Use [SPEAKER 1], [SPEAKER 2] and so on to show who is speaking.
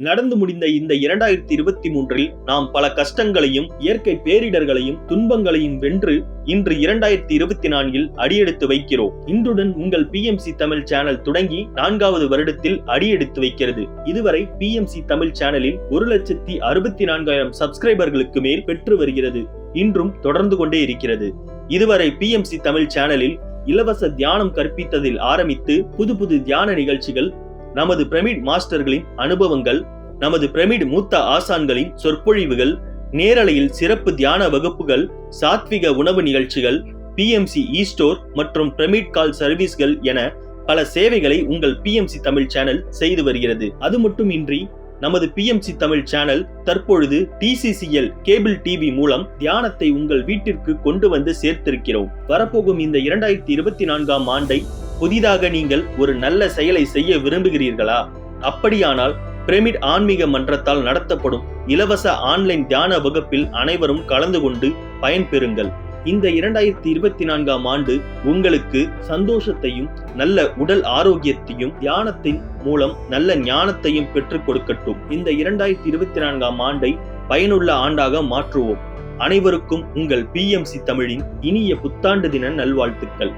[SPEAKER 1] நடந்து முடிந்த இந்த இரண்டாயிரத்தி இருபத்தி மூன்றில் நாம் பல கஷ்டங்களையும் இயற்கை பேரிடர்களையும் துன்பங்களையும் வென்று இன்று இரண்டாயிரத்தி இருபத்தி நான்கில் அடியெடுத்து வைக்கிறோம். இன்றுடன் உங்கள் பிஎம்சி தமிழ் சேனல் தொடங்கி நான்காவது வருடத்தில் அடியெடுத்து வைக்கிறது. இதுவரை பிஎம்சி தமிழ் சேனலில் ஒரு லட்சத்தி அறுபத்தி நான்காயிரம் சப்ஸ்கிரைபர்களுக்கு மேல் பெற்று வருகிறது. இன்றும் தொடர்ந்து கொண்டே இருக்கிறது. இதுவரை பிஎம்சி தமிழ் சேனலில் இலவச தியானம் கற்பித்ததில் ஆரம்பித்து புது புது தியான நிகழ்ச்சிகள் நமது பிரமிட் மாஸ்டர்களின் அனுபவங்கள் நமது பிரமிட் மூத்த ஆசான்களின் சொற்பொழிவுகள் நேரலையில் சிறப்பு தியான வகுப்புகள் சாத்விக உணவு நிகழ்ச்சிகள் பிஎம்சி இ ஸ்டோர் மற்றும் பிரமிட் கால் சர்வீஸ்கள் என பல சேவைகளை உங்கள் பிஎம்சி தமிழ் சேனல் செய்து வருகிறது. அது மட்டுமின்றி நமது பிஎம்சி தமிழ் சேனல் தற்பொழுது டிசிசிஎல் கேபிள் டிவி மூலம் தியானத்தை உங்கள் வீட்டிற்கு கொண்டு வந்து சேர்த்திருக்கிறோம். வரப்போகும் இந்த இரண்டாயிரத்தி இருபத்தி நான்காம் ஆண்டை புதிதாக நீங்கள் ஒரு நல்ல செயலை செய்ய விரும்புகிறீர்களா? அப்படியானால் பிரமிட் ஆன்மீக மன்றத்தால் நடத்தப்படும் இலவச ஆன்லைன் தியான வகுப்பில் அனைவரும் கலந்து கொண்டு பயன்பெறுங்கள். இந்த இரண்டாயிரத்தி இருபத்தி நான்காம் ஆண்டு உங்களுக்கு சந்தோஷத்தையும் நல்ல உடல் ஆரோக்கியத்தையும் தியானத்தின் மூலம் நல்ல ஞானத்தையும் பெற்றுக் கொடுக்கட்டும். இந்த இரண்டாயிரத்தி இருபத்தி நான்காம் ஆண்டை பயனுள்ள ஆண்டாக மாற்றுவோம். அனைவருக்கும் உங்கள் பிஎம்சி தமிழின் இனிய புத்தாண்டு தின நல்வாழ்த்துக்கள்.